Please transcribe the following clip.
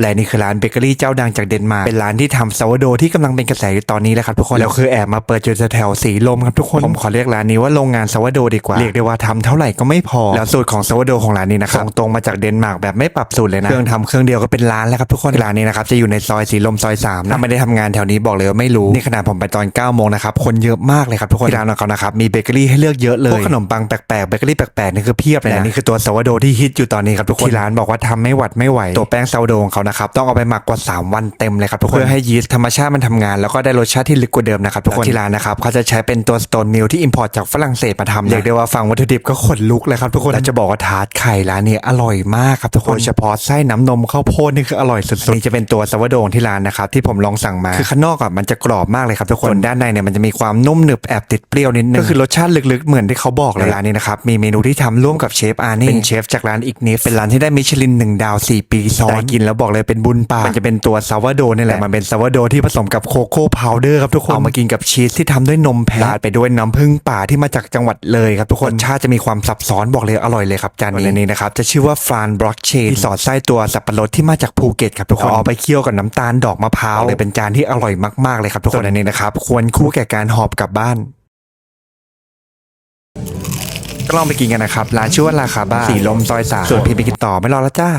และนี่คือร้านเบเกอรี่เจ้าดังจากเดนมาร์กเป็นร้านที่ทำซาวโดที่กำลังเป็นกระแสอยู่ตอนนี้แหละครับทุกคนแล้วคือแอบมาเปิดอยู่แถวๆสีลมครับทุกคนผมขอเรียกร้านนี้ว่าโรงงานซาวโดดีกว่าเรียกได้ว่าทำเท่าไหร่ก็ไม่พอ แล้วสูตรของซาวโดของร้านนี้นะครับส่งตรงมาจากเดนมาร์กแบบไม่ปรับสูตรเลยนะเครื่องทำเครื่องเดียวก็เป็นร้านแล้วครับทุกคนร้านนี้นะครับจะอยู่ในซอยสีลมซอย3ถ้าไม่ได้ทำงานแถวนี้บอกเลยว่าไม่รู้นี่ขนาดผมไปตอน9โมงนะครับคนเยอะมากเลยครับทุกคนที่ร้านของเขานะครับมีเบเกอรี่ให้เลือกเยอะเลยพวกขนมปังแปลกๆเบเกอรี่แปลกๆนี่คือเพียบเลยนะนี่คือตัวซาวโดที่ฮิตอยู่ตอนนี้ครับทุกคนที่ร้านบอกว่าทำไม่หวัดไม่ไหวตัวแป้งซาวโดของเขานะครับต้องเอาไปหมักกว่า 3 วันเต็มเลยครับทุกคนเพื่อให้ยีสต์ธรรมชาติมันทำงาน แล้วก็ได้รสชาติที่ลึกกว่าเดิมนะครับทุกคนที่ร้านนะครับเขาจะใช้เป็นตัวสโตนมิลที่อิมพอร์ตจากฝรั่งเศสมาทำเรียกได้ว่าฟังวัตถุดิบก็ขนลุกเลยครับทุกคนแล้วจะบอกว่าทาร์ตไข่ร้านนี้อร่อยมากครับทุกคนโดยเฉพาะไส้น้ำนมข้าวโพดนี่คืออร่อยสุดๆนี่จะเป็นตัวซาวโดที่ร้านนะครับที่ผมลองสั่งมาคือข้างนอกอะมันจะกรอบมากเลยครับทุกคนส่วนด้านในเนี่ยมันจะมีความนุ่มหนึบแอบติดเปรี้ยวนิดนึงก็คือรสชาติลึกๆเหมือนที่เขาบอกเลยร้านนี้นะครับมีเมนูที่ทำร่วมกับเชฟอาร์นี่เป็นเชฟจากร้านอีกนิฟเป็นร้านที่ได้มิชลินหนึ่งดาวสี่ปีซ้อนได้กินแล้วบอกเลยเป็นบุญปากมันจะเป็นตัวซาวโดนี่แหละมันเป็นซาวโดที่ผสมกับโคโค่พาวเดอร์ครับทุกคนเอามากินกับชีสที่ทำด้วยนมแพะราดไปด้วยน้ำผึ้งป่าที่มาจากจังหวัดเลยครับทุกคนรสชาติจะมีความซับซ้อนบอกเลยอร่อยเลยครับจานนี้นี้นะครับจะชื่อว่าฟรานบล็อกเชนที่สอดไส้ตัวสับปะรดที่มาจากภูเก็ตครับทุกคนเอาไปเคี่ยวกับน้ำตาลดอกมะพร้าวเลยเป็นจานที่อร่อยมากๆเลยครับทุกคนอันนี้นะครับควรคู่แก่การหอบกลับบ้านก็ลองไปกินกันนะครับ ร้านชื่อว่าราคาบ้าสีลมซอยสามส่วนพี่ไปกินต่อไม่รอแล้วจ้า